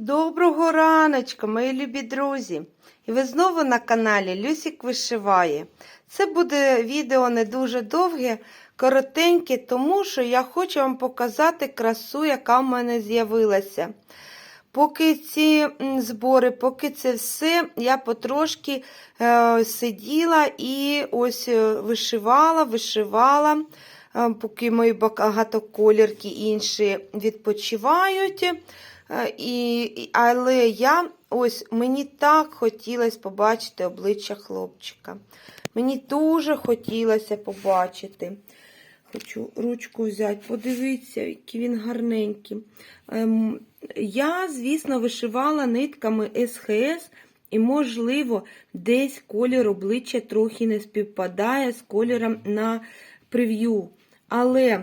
Доброго раночка, мої любі друзі! І ви знову на каналі Люсік Вишиває. Це буде відео не дуже довге, коротеньке, тому що я хочу вам показати красу, яка в мене з'явилася. Поки ці збори, поки це все, я потрошки е, сиділа і ось е, вишивала, вишивала, е, поки мої багатоколірки інші відпочивають. Е, І, але я ось мені так хотілося побачити обличчя хлопчика. Мені дуже хотілося побачити. Хочу ручку взяти, подивіться, який він гарненький. Ем, я, звісно, вишивала нитками СХС, і, можливо, десь колір обличчя трохи не співпадає з кольором на прев'ю. Але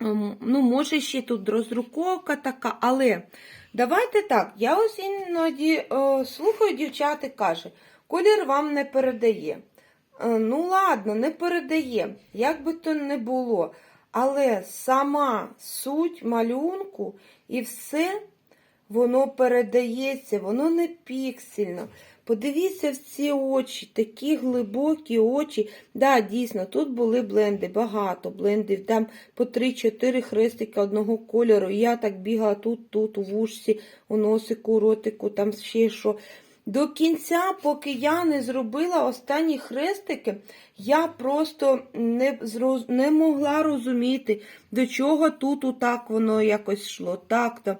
Ну, може, ще тут роздруковка така, але давайте так. Я ось іноді о, слухаю дівчата каже, колір вам не передає. Е, Ну, ладно, не передає, як би то не було. Але сама суть малюнку і все, воно передається, воно не піксельно. Подивіться в ці очі, такі глибокі очі. Да, дійсно, тут були бленди, багато блендів, там по 3-4 хрестика одного кольору. Я так бігала тут, тут, у вушці, у носику, у ротику, там ще що. До кінця, поки я не зробила останні хрестики, я просто не, зроз... не могла розуміти, до чого тут отак воно якось йшло. Так там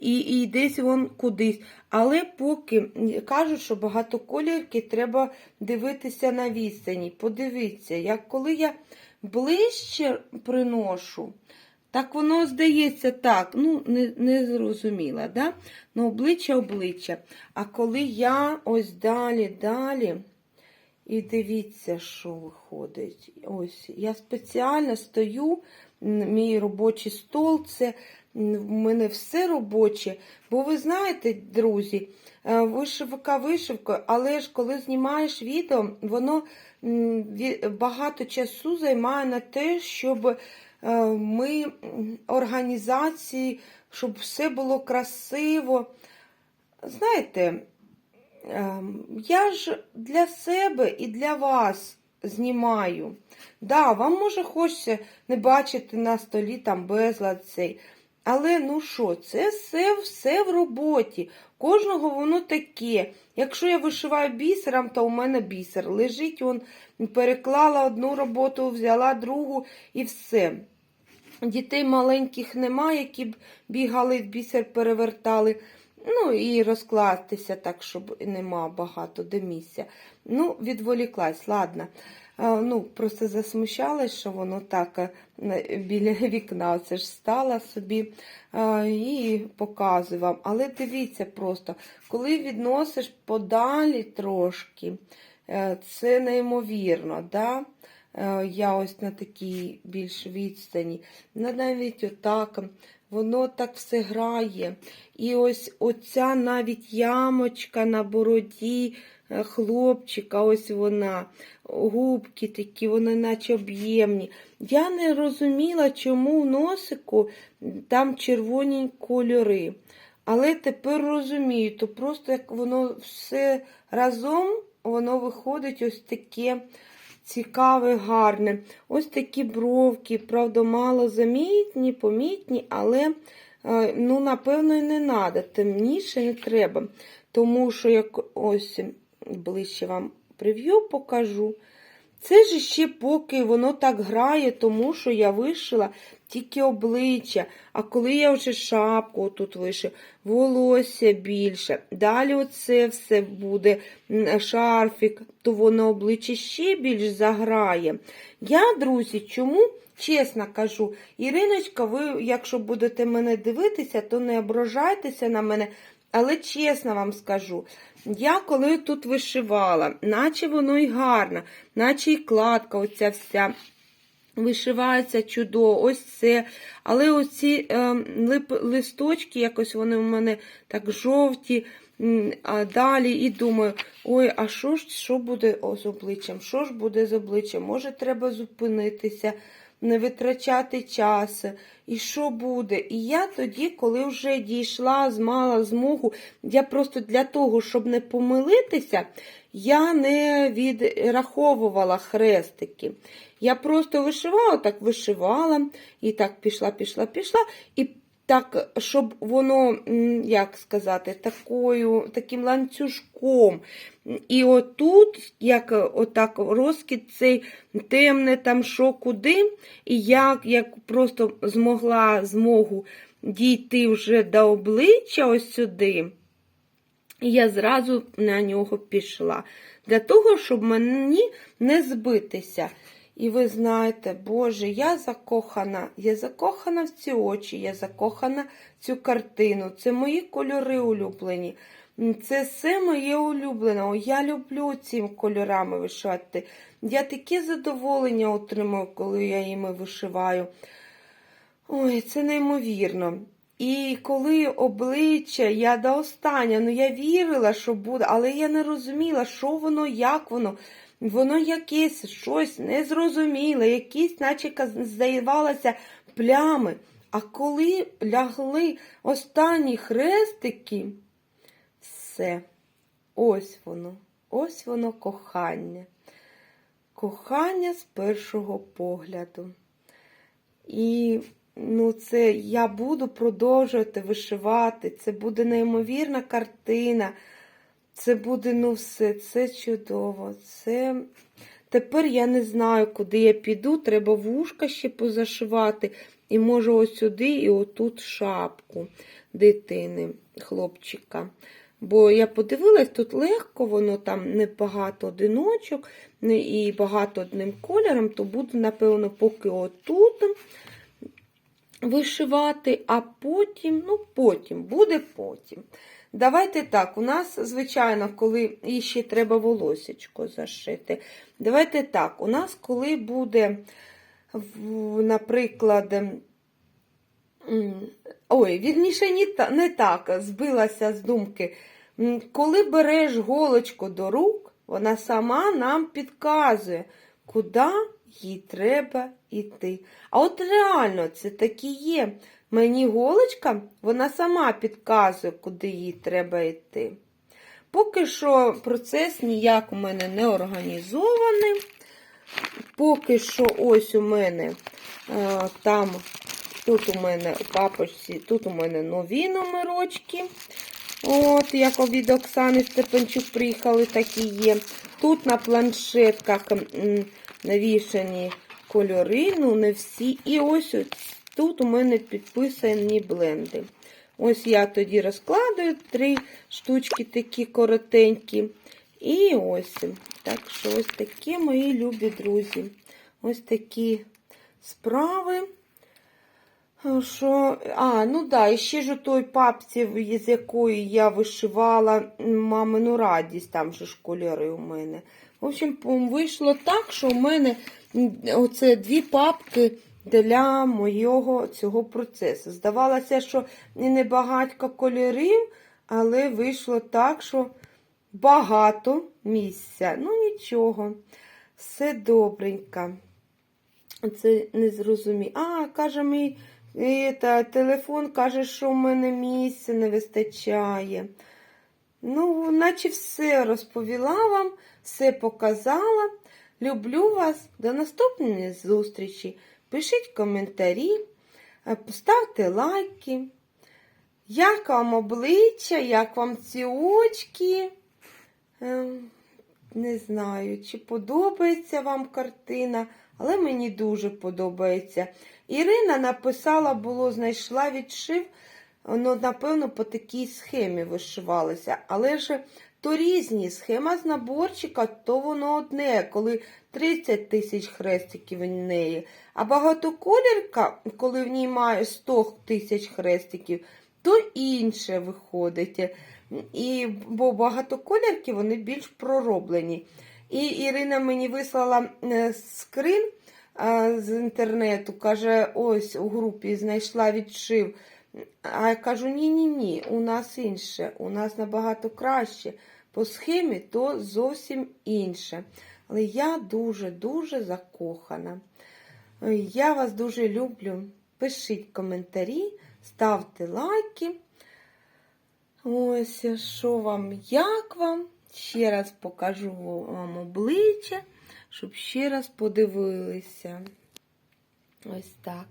і, і десь вон кудись. Але поки кажуть, що багатоколірки треба дивитися на відстані. Подивіться, як коли я ближче приношу, так воно здається так, ну, не, не зрозуміла, да? Ну, обличчя обличчя. А коли я ось далі, далі. І дивіться, що виходить. Ось я спеціально стою, мій робочий стол, це в мене все робоче. Бо ви знаєте, друзі, е, вишивка але ж коли знімаєш відео, воно багато часу займає на те, щоб е, ми організації, щоб все було красиво. Знаєте, Ем, Я ж для себе і для вас знімаю. Да, вам може хочеться не бачити на столі там безлад цей. Але ну що, це все, все в роботі. Кожного воно таке. Якщо я вишиваю бісером, то у мене бісер. Лежить, он переклала одну роботу, взяла другу і все. Дітей маленьких немає, які б бігали бісер, перевертали. Ну і розкластися так, щоб нема багато де місця. Ну, відволіклась, ладно. Ну, просто засмущалась, що воно так е, біля вікна це ж стала собі і показую вам. Але дивіться просто, коли відносиш подалі трошки, е, це неймовірно. Да? Е, Я ось на такій більш відстані. Навіть отак. Воно так все грає. І ось оця навіть ямочка на бороді хлопчика, ось вона, губки такі, вони наче об'ємні. Я не розуміла, чому в носику там червоні кольори. Але тепер розумію, то просто як воно все разом, воно виходить ось таке цікаве, гарне. Ось такі бровки, правда, мало замітні, помітні, але, е, ну, напевно, і не треба. Темніше не треба. Тому що, як ось ближче вам прев'ю покажу. Це ж ще поки воно так грає, тому що я вишила тільки обличчя. А коли я вже шапку тут вишив, волосся більше. Далі оце все буде шарфік, то воно обличчя ще більш заграє. Я, друзі, чому? Чесно кажу, Іриночка, ви, якщо будете мене дивитися, то не ображайтеся на мене. Але чесно вам скажу, я коли тут вишивала, наче воно й гарно, наче й кладка оця вся вишивається чудово, ось це. Але оці е, листочки, якось вони в мене так жовті. А далі і думаю, ой, а що ж що буде з обличчям? Що ж буде з обличчям? Може, треба зупинитися? Не витрачати час, і що буде. І я тоді, коли вже дійшла, мала змогу, я просто для того, щоб не помилитися, я не відраховувала хрестики. Я просто вишивала, так вишивала, і так пішла, пішла, пішла. І так, щоб воно, як сказати, такою, таким ланцюжком. І отут, як отак розкид цей темне там що куди, і як, як просто змогла змогу дійти вже до обличчя ось сюди. Я зразу на нього пішла. Для того, щоб мені не збитися. І ви знаєте, Боже, я закохана, я закохана в ці очі, я закохана в цю картину. Це мої кольори улюблені. Це все моє улюблене. Я люблю цими кольорами вишивати. Я таке задоволення отримую, коли я їми вишиваю. Ой, це неймовірно. І коли обличчя, я до останнього, ну я вірила, що буде, але я не розуміла, що воно, як воно. Воно якесь щось незрозуміле, якісь, наче здавалося, плями. А коли лягли останні хрестики, все, ось воно, ось воно кохання. Кохання з першого погляду. І ну, це я буду продовжувати вишивати. Це буде неймовірна картина. Це буде, ну, все, це чудово. Це... Тепер я не знаю, куди я піду. Треба вушка ще позашивати. І можу ось сюди і отут шапку дитини, хлопчика. Бо я подивилась, тут легко, воно там небагато одиночок і багато одним кольором, то буду, напевно, поки отут вишивати, а потім, ну, потім, буде потім. Давайте так, у нас, звичайно, коли і ще треба волосечко зашити. Давайте так, у нас, коли буде, наприклад, ой, вірніше, не так, збилася з думки. Коли береш голочку до рук, вона сама нам підказує, куди їй треба йти. А от реально це так і є. Мені голочка, вона сама підказує, куди їй треба йти. Поки що процес ніяк у мене не організований. Поки що ось у мене е, там, тут у мене у папочці, тут у мене нові номерочки. От, як від Оксани Степанчук приїхали, так і є. Тут на планшетках навішані кольори, ну не всі. І ось тут у мене підписані бленди. Ось я тоді розкладаю три штучки такі коротенькі. І ось. Так що ось такі мої любі друзі. Ось такі справи. Що, а, ну да, і ще ж у той папці, з якої я вишивала мамину радість, там же ж кольори у мене. В общем, вийшло так, що у мене оце дві папки для моєго цього процесу. Здавалося, що і не багатько кольорів, але вийшло так, що багато місця. Ну нічого, все добренько. Це не зрозумів. А, каже мій е, та, телефон, каже, що в мене місця не вистачає. Ну, наче все розповіла вам, все показала. Люблю вас. До наступної зустрічі. Пишіть коментарі, е, ставте лайки. Як вам обличчя, як вам ці очки? Ем, Не знаю, чи подобається вам картина, але мені дуже подобається. Ірина написала, було, знайшла відшив, ну, напевно, по такій схемі вишивалося. Але ж то різні схема з наборчика, то воно одне, коли 30 тисяч хрестиків в неї. А багатоколірка, коли в ній має 100 тисяч хрестиків, то інше виходить. І, бо багатоколірки вони більш пророблені. І Ірина мені вислала е, скрин з інтернету, каже, ось у групі знайшла відшив. А я кажу, ні-ні-ні, у нас інше, у нас набагато краще. По схемі то зовсім інше. Але я дуже-дуже закохана. Я вас дуже люблю. Пишіть коментарі, ставте лайки. Ось, що вам, як вам? Ще раз покажу вам обличчя, щоб ще раз подивилися. Ось так.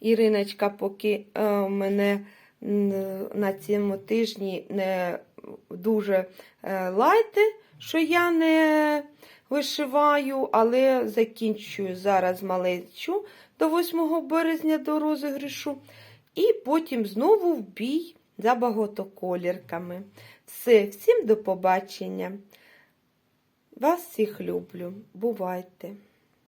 Іриночка, поки е, мене на цьому тижні не дуже е, лайте, що я не вишиваю, але закінчую зараз малечу до 8 березня до розіграшу. І потім знову в бій за багатоколірками. Все, всім до побачення. Вас всіх люблю. Бувайте!